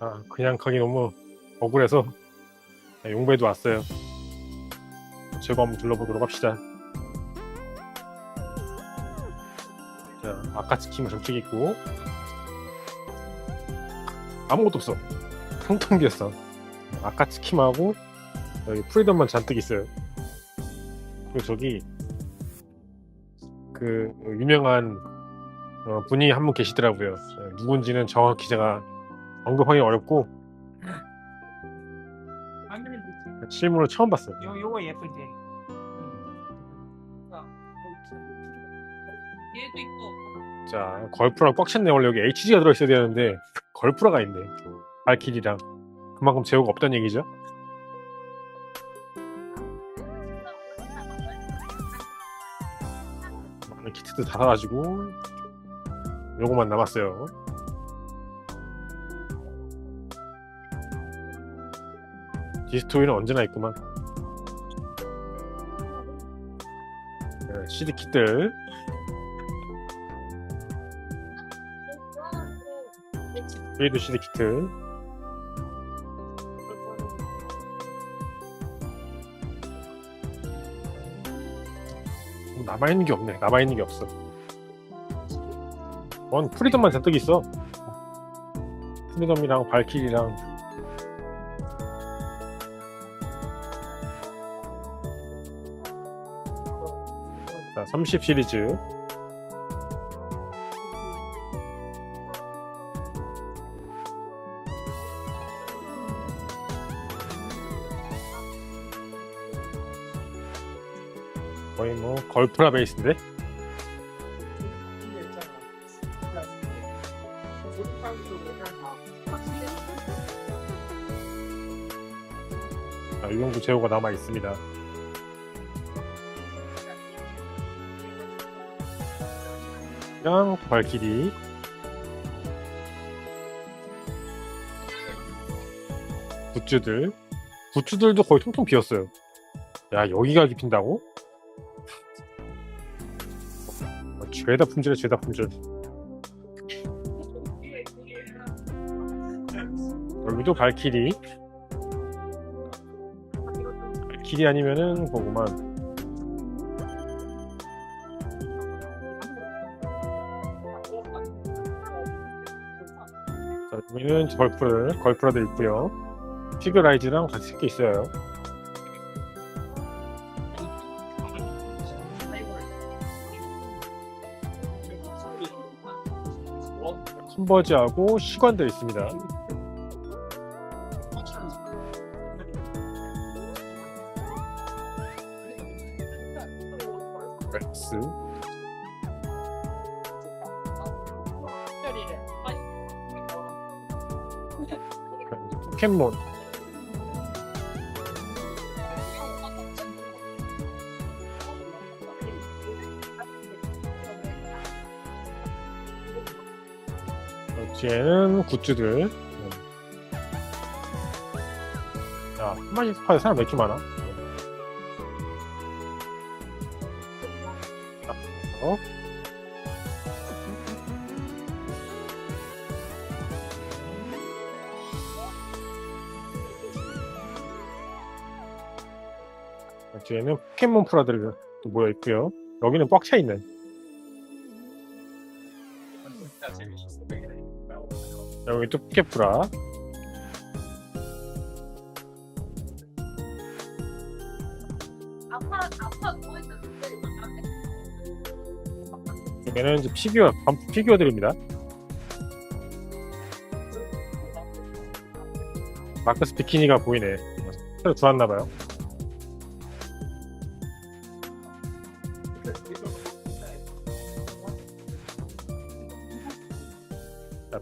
아, 그냥 가기 너무 억울해서 네, 용배도 왔어요. 제거 한번 둘러보도록 합시다. 자, 아카츠키가 저쪽 있고 아무것도 없어. 텅텅 비었어. 아카츠키하고 여기 프리덤만 잔뜩 있어요. 그리고 저기 그 유명한 어, 분이 한 분 계시더라고요. 어, 누군지는 정확히 제가 언급하기 어렵고 안그래도 실물을 처음 봤어요. 요 요거 예쁘지. 얘도 있고. 자, 걸프라 꽉 찼네. 원래 여기 HG가 들어있어야 되는데 걸프라가 있네. 발길이랑 그만큼 제호가 없다는 얘기죠. 키트도 다 사가지고 요거만 남았어요. 디스토이는 언제나 있구만. 네, CD 킷들 브레이드 CD 키트 남아 있는 게 없네. 남아 있는 게 없어. 원 프리덤만 잔뜩 있어. 프리덤이랑 발키리랑. 자, 30 시리즈 거의 뭐 걸프라 베이스인데 자, 이 정도 제호가 남아 있습니다. 랑 발키리 굿즈들 굿즈들도 거의 통통 비었어요. 야 여기가 깊힌다고? 죄다 품질에 죄다 품질. 여기도 발키리 발키리 아니면은 뭐구만. 자 여기는 걸프라 걸프라도 있고요. 피규라이즈랑 같이 섞여 있어요 컨버지하고 시관도 있습니다 렉스 포켓몬 여기에는 굿즈들 음. 야 한마디 스파에 사람 왜 이렇게 많아? 어? 뒤에는 포켓몬 프라들이 또 모여 있고요. 여기는 꽉 차 있는. 또 아파 누워 있었는데 여기는 이제 피규어, 반 피규어들입니다. 마크스 비키니가 보이네. 새로 들어왔나봐요.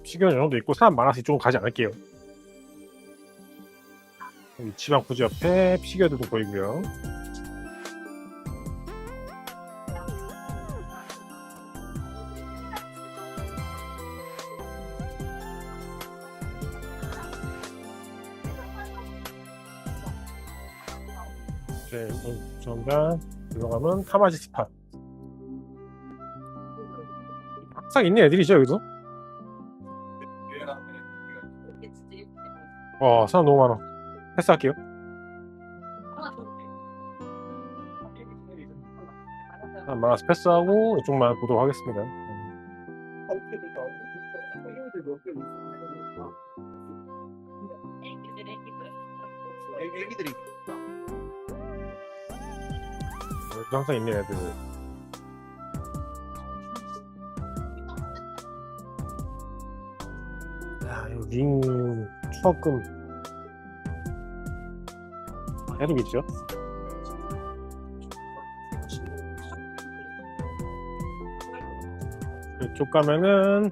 자, 피규어 이 정도 있고 사람 많아서 이쪽은 가지 않을게요. 위치방 구지 옆에 피규어들도 보이고요. 네, 어, 감사합니다. 들어가면 타마지 스팟. 항상 있는 애들이죠 여기도. 와 사람 너무 많아. 패스할게요. 사람 많아서 패스하고 이쪽만 보도록 하겠습니다. 애기들이 여기도 항상 있는 애들. 야, 이링 추억금 계속 있죠? 이쪽 가면은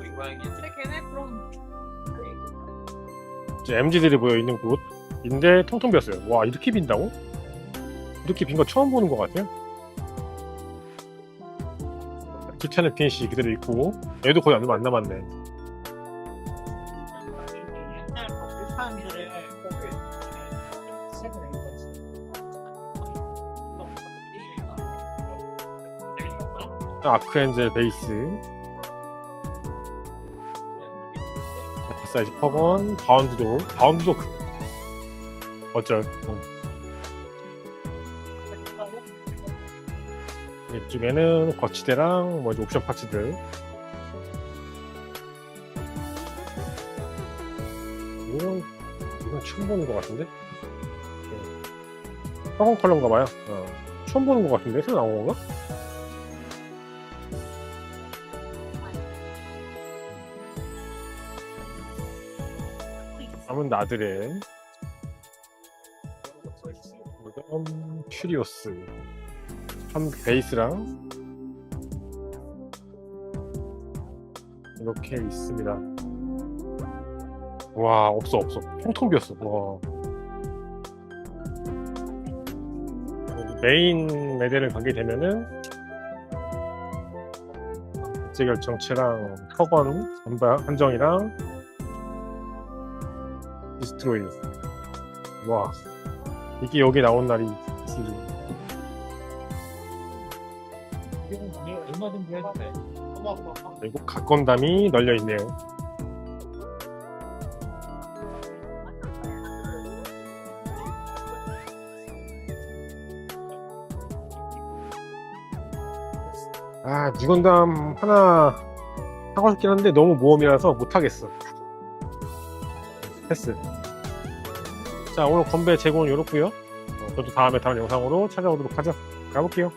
근데 걔네 그럼 이제 MG들이 모여 있는 곳인데 통통 비었어요. 와 이렇게 빈다고? 이렇게 빈 거 처음 보는 것 같아요. 기차는 빈시 그대로 있고 얘도 거의 얼마 안 남았네. 아크엔젤 베이스, 사이즈 퍼건, 바운드도 바운드도 그- 어쩔. 음. 이쪽에는 거치대랑 뭐 옵션 파츠들. 이건 이건 처음 보는 것 같은데? 퍼건 컬러인가 봐요. 어. 처음 보는 것 같은데 새로 나온 건가? 다음은 나들의 음, 퓨리오스 한 베이스랑 이렇게 있습니다. 와 없어 없어 통통 비었어. 와 메인 메대를 가게 되면은 국제 결정체랑 터건 전방 한정이랑 디스트로이 와 이게 여기 나온 날이 있으니 얼마든지 해도 돼. 그리고 각건담이 널려 있네요. 아, 니건담 하나 하고 싶긴 한데 너무 모험이라서 못하겠어. 패스. 자, 오늘 건배 제공은 이렇고요 어, 저도 다음에 다른 영상으로 찾아오도록 하죠. 가볼게요.